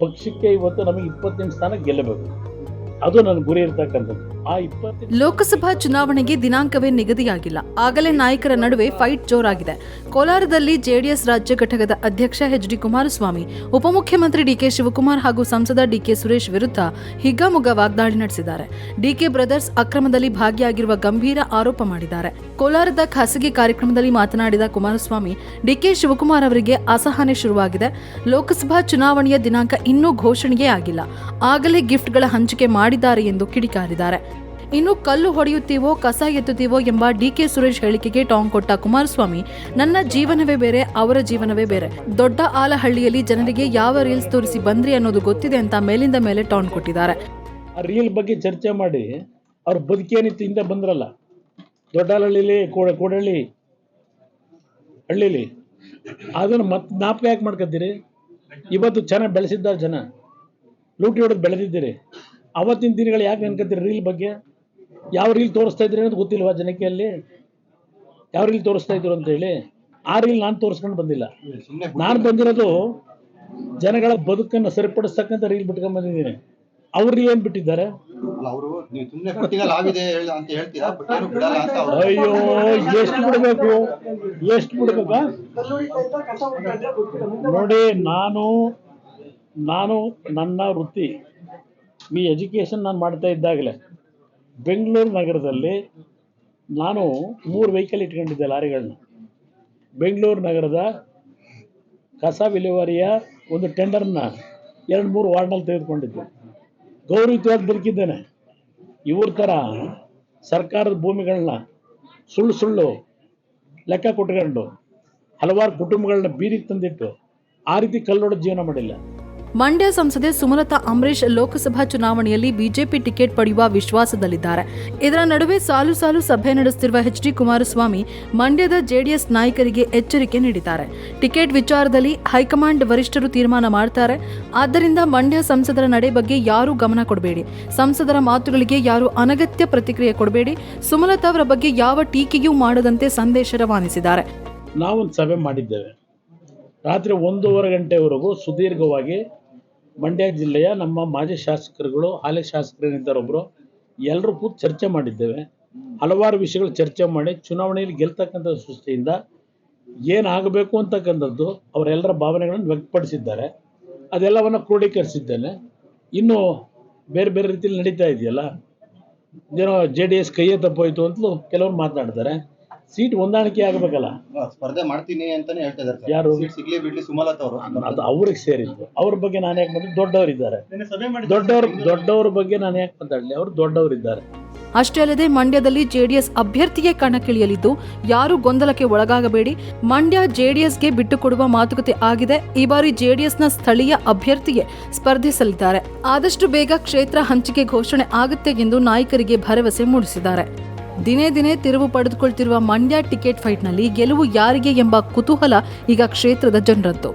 ಪಕ್ಷಕ್ಕೆ ಇವತ್ತು ನಮಗೆ ಇಪ್ಪತ್ತೆಂಟು ಸ್ಥಾನ ಗೆಲ್ಲಬೇಕು. ಅದು ನನ್ನ ಗುರಿ ಇರ್ತಕ್ಕಂಥದ್ದು. ಲೋಕಸಭಾ ಚುನಾವಣೆಗೆ ದಿನಾಂಕವೇ ನಿಗದಿಯಾಗಿಲ್ಲ. ಆಗಲೇ ನಾಯಕರ ನಡುವೆ ಫೈಟ್ ಜೋರಾಗಿದೆ. ಕೋಲಾರದಲ್ಲಿ ಜೆಡಿಎಸ್ ರಾಜ್ಯ ಘಟಕದ ಅಧ್ಯಕ್ಷ ಎಚ್ ಡಿ ಕುಮಾರಸ್ವಾಮಿ, ಉಪಮುಖ್ಯಮಂತ್ರಿ ಡಿಕೆ ಶಿವಕುಮಾರ್ ಹಾಗೂ ಸಂಸದ ಡಿಕೆ ಸುರೇಶ್ ವಿರುದ್ಧ ಹಿಗ್ಗಾಮುಗ್ಗ ವಾಗ್ದಾಳಿ ನಡೆಸಿದ್ದಾರೆ. ಡಿಕೆ ಬ್ರದರ್ಸ್ ಅಕ್ರಮದಲ್ಲಿ ಭಾಗಿಯಾಗಿರುವ ಗಂಭೀರ ಆರೋಪ ಮಾಡಿದ್ದಾರೆ. ಕೋಲಾರದ ಖಾಸಗಿ ಕಾರ್ಯಕ್ರಮದಲ್ಲಿ ಮಾತನಾಡಿದ ಕುಮಾರಸ್ವಾಮಿ ಡಿಕೆ ಶಿವಕುಮಾರ್ ಅವರಿಗೆ ಅಸಹನೆ ಶುರುವಾಗಿದೆ. ಲೋಕಸಭಾ ಚುನಾವಣೆಯ ದಿನಾಂಕ ಇನ್ನೂ ಘೋಷಣೆಯೇ ಆಗಿಲ್ಲ. ಆಗಲೇ ಗಿಫ್ಟ್ಗಳ ಹಂಚಿಕೆ ಮಾಡಿದ್ದಾರೆ ಎಂದು ಕಿಡಿಕಾರಿದ್ದಾರೆ. ಇನ್ನು ಕಲ್ಲು ಹೊಡೆಯುತ್ತೀವೋ, ಕಸ ಎತ್ತುತ್ತೀವೋ ಎಂಬ ಡಿಕೆ ಸುರೇಶ್ ಹೇಳಿಕೆಗೆ ಟಾಂಗ್ ಕೊಟ್ಟ ಕುಮಾರಸ್ವಾಮಿ, ನನ್ನ ಜೀವನವೇ ಬೇರೆ, ಅವರ ಜೀವನವೇ ಬೇರೆ. ದೊಡ್ಡ ಆಲಹಳ್ಳಿಯಲ್ಲಿ ಜನರಿಗೆ ಯಾವ ರೀಲ್ಸ್ ತೋರಿಸಿ ಬಂದ್ರಿ ಅನ್ನೋದು ಗೊತ್ತಿದೆ ಅಂತ ಮೇಲಿಂದ ಮೇಲೆ ಟಾಂಗ್ ಕೊಟ್ಟಿದ್ದಾರೆ. ರೀಲ್ ಬಗ್ಗೆ ಚರ್ಚೆ ಮಾಡಿ, ಅವ್ರ ಬದುಕೇನಿತ್ತು ಹಿಂದೆ ಬಂದ್ರಲ್ಲ. ದೊಡ್ಡಹಳ್ಳಿಲಿ ಕೋಡ ಕೋಡಹಳ್ಳಿ ಹಳ್ಳಿಲಿ. ಅದನ್ನು ಮತ್ತೆ ನಾಪಕ ಯಾಕೆ ಮಾಡ್ಕೊತೀರಿ ಇವತ್ತು ಚೆನ್ನಾಗಿ ಬೆಳೆಸಿದ್ದಾರೆ ಜನ. ಲೂಟಿ ಹೊಡೆದು ಬೆಳೆದಿದ್ದೀರಿ. ಅವತ್ತಿನ ದಿನಗಳು ಯಾಕೆ ಅನ್ಕೋತೀರಿ ರೀಲ್ ಬಗ್ಗೆ? ಯಾವ ರೀಲ್ ತೋರಿಸ್ತಾ ಇದ್ರಿ ಅನ್ನೋದು ಗೊತ್ತಿಲ್ವಾ ಜನಕ್ಕೆ ಅಲ್ಲಿ ಯಾವ ರೀಲ್ ತೋರಿಸ್ತಾ ಇದ್ರು ಅಂತ ಹೇಳಿ? ಆ ರೀಲ್ ನಾನು ತೋರಿಸ್ಕೊಂಡು ಬಂದಿಲ್ಲ. ನಾನು ಬಂದಿರೋದು ಜನಗಳ ಬದುಕನ್ನು ಸರಿಪಡಿಸ್ತಕ್ಕಂಥ ರೀಲ್ ಬಿಟ್ಕೊಂಡ್ ಬಂದಿದ್ದೀನಿ. ಅವ್ರು ಏನ್ ಬಿಟ್ಟಿದ್ದಾರೆ? ಅಯ್ಯೋ ಎಷ್ಟು ಬಿಡ್ಬೇಕು? ಎಷ್ಟು ಬಿಡ್ಬೇಕಾ ನೋಡಿ ನಾನು ನಾನು ನನ್ನ ವೃತ್ತಿ ಈ ಎಜುಕೇಶನ್ ನಾನು ಮಾಡ್ತಾ ಇದ್ದಾಗಲೇ ಬೆಂಗಳೂರು ನಗರದಲ್ಲಿ ನಾನು ಮೂರು ವೆಹಿಕಲ್ ಇಟ್ಕೊಂಡಿದ್ದೆ ಲಾರಿಗಳನ್ನ. ಬೆಂಗಳೂರು ನಗರದ ಕಸ ವಿಲೇವಾರಿಯ ಒಂದು ಟೆಂಡರ್ನ ಎರಡು ಮೂರು ವಾರ್ಡ್ನಲ್ಲಿ ತೆಗೆದುಕೊಂಡಿದ್ದೆ. ಗೌರವಿತವಾಗಿ ಬದುಕಿದ್ದೇನೆ ಇವ್ರ ಥರ ಸರ್ಕಾರದ ಭೂಮಿಗಳನ್ನ ಸುಳ್ಳು ಸುಳ್ಳು ಲೆಕ್ಕ ಕೊಟ್ಕೊಂಡು ಹಲವಾರು ಕುಟುಂಬಗಳನ್ನ ಬೀದಿಗೆ ತಂದಿಟ್ಟು ಆ ರೀತಿ ಕಲ್ಲೊಡೆದು ಜೀವನ ಮಾಡಿಲ್ಲ. ಮಂಡ್ಯ ಸಂಸದೆ ಸುಮಲತಾ ಅಂಬರೀಶ್ ಲೋಕಸಭಾ ಚುನಾವಣೆಯಲ್ಲಿ ಬಿಜೆಪಿ ಟಿಕೆಟ್ ಪಡೆಯುವ ವಿಶ್ವಾಸದಲ್ಲಿದ್ದಾರೆ. ಇದರ ನಡುವೆ ಸಾಲು ಸಾಲು ಸಭೆ ನಡೆಸುತ್ತಿರುವ ಎಚ್ ಡಿ ಕುಮಾರಸ್ವಾಮಿ ಮಂಡ್ಯದ ಜೆಡಿಎಸ್ ನಾಯಕರಿಗೆ ಎಚ್ಚರಿಕೆ ನೀಡಿದ್ದಾರೆ. ಟಿಕೆಟ್ ವಿಚಾರದಲ್ಲಿ ಹೈಕಮಾಂಡ್ ವರಿಷ್ಠರು ತೀರ್ಮಾನ ಮಾಡ್ತಾರೆ. ಆದ್ದರಿಂದ ಮಂಡ್ಯ ಸಂಸದರ ನಡೆ ಬಗ್ಗೆ ಯಾರೂ ಗಮನ ಕೊಡಬೇಡಿ. ಸಂಸದರ ಮಾತುಗಳಿಗೆ ಯಾರು ಅನಗತ್ಯ ಪ್ರತಿಕ್ರಿಯೆ ಕೊಡಬೇಡಿ. ಸುಮಲತಾ ಅವರ ಬಗ್ಗೆ ಯಾವ ಟೀಕೆಯೂ ಮಾಡದಂತೆ ಸಂದೇಶ ರವಾನಿಸಿದ್ದಾರೆ. ನಾವೊಂದು ಸಭೆ ಮಾಡಿದ್ದೇವೆ. ರಾತ್ರಿ ಒಂದೂವರೆ ಗಂಟೆವರೆಗೂ ಸುದೀರ್ಘವಾಗಿ ಮಂಡ್ಯ ಜಿಲ್ಲೆಯ ನಮ್ಮ ಮಾಜಿ ಶಾಸಕರುಗಳು, ಹಾಲಿ ಶಾಸಕರೇನಿದ್ದಾರೊಬ್ಬರು ಎಲ್ಲರೂ ಕೂತು ಚರ್ಚೆ ಮಾಡಿದ್ದೇವೆ. ಹಲವಾರು ವಿಷಯಗಳು ಚರ್ಚೆ ಮಾಡಿ ಚುನಾವಣೆಯಲ್ಲಿ ಗೆಲ್ತಕ್ಕಂಥ ಸೃಷ್ಟಿಯಿಂದ ಏನಾಗಬೇಕು ಅಂತಕ್ಕಂಥದ್ದು ಅವರೆಲ್ಲರ ಭಾವನೆಗಳನ್ನು ವ್ಯಕ್ತಪಡಿಸಿದ್ದಾರೆ. ಅದೆಲ್ಲವನ್ನು ಕ್ರೋಢೀಕರಿಸಿದ್ದೇನೆ ಇನ್ನು ಬೇರೆ ಬೇರೆ ರೀತಿಯಲ್ಲಿ ನಡೀತಾ ಇದೆಯಲ್ಲ? ಏನೋ ಜೆ ಡಿ ಎಸ್ ಕೈಯೇ ತಪ್ಪೋಯ್ತು ಅಂತಲೂ ಕೆಲವರು ಮಾತನಾಡ್ತಾರೆ ಸೀಟ್ ಹೊಂದಾಣಿಕೆ ಆಗಬೇಕಲ್ಲ? ಸ್ಪರ್ಧೆ ಮಾಡ್ತೀನಿ ಅಂತಾನೆ ಹೇಳ್ತಾ ಇದ್ದಾರೆ ಸರ್. ಯಾರು? ಸಿಗ್ಲಿ ಬಿಡ್ಲಿ ಸುಮಲತಾ ಅವರು. ಅದು ಅವ್ರಿಗೆ ಸೇರಿದ್ದು. ಅವ್ರ ಬಗ್ಗೆ ನಾನು ಯಾಕೆ ಮಾಡಿದ್ರು ದೊಡ್ಡವರು ಇದ್ದಾರೆ ದೊಡ್ಡವ್ರ ದೊಡ್ಡವ್ರ ಬಗ್ಗೆ ನಾನು ಯಾಕೆ ಮಾತಾಡಲಿ? ಅವರು ದೊಡ್ಡವರಿದ್ದಾರೆ. ಅಷ್ಟೇ ಅಲ್ಲದೆ ಮಂಡ್ಯದಲ್ಲಿ ಜೆಡಿಎಸ್ ಅಭ್ಯರ್ಥಿಗೆ ಕಣಕ್ಕಿಳಿಯಲಿದ್ದು ಯಾರು ಗೊಂದಲಕ್ಕೆ ಒಳಗಾಗಬೇಡಿ. ಮಂಡ್ಯ ಜೆಡಿಎಸ್ಗೆ ಬಿಟ್ಟುಕೊಡುವ ಮಾತುಕತೆ ಆಗಿದೆ. ಈ ಬಾರಿ ಜೆಡಿಎಸ್ನ ಸ್ಥಳೀಯ ಅಭ್ಯರ್ಥಿಗೆ ಸ್ಪರ್ಧಿಸಲಿದ್ದಾರೆ. ಆದಷ್ಟು ಬೇಗ ಕ್ಷೇತ್ರ ಹಂಚಿಕೆ ಘೋಷಣೆ ಆಗುತ್ತೆ ಎಂದು ನಾಯಕರಿಗೆ ಭರವಸೆ ಮೂಡಿಸಿದ್ದಾರೆ. ದಿನೇ ದಿನೇ ತಿರುವು ಪಡೆದುಕೊಳ್ತಿರುವ ಮಂಡ್ಯ ಟಿಕೆಟ್ ಫೈಟ್ನಲ್ಲಿ ಗೆಲುವು ಯಾರಿಗೆ ಎಂಬ ಕುತೂಹಲ ಈಗ ಕ್ಷೇತ್ರದ ಜನರದ್ದು.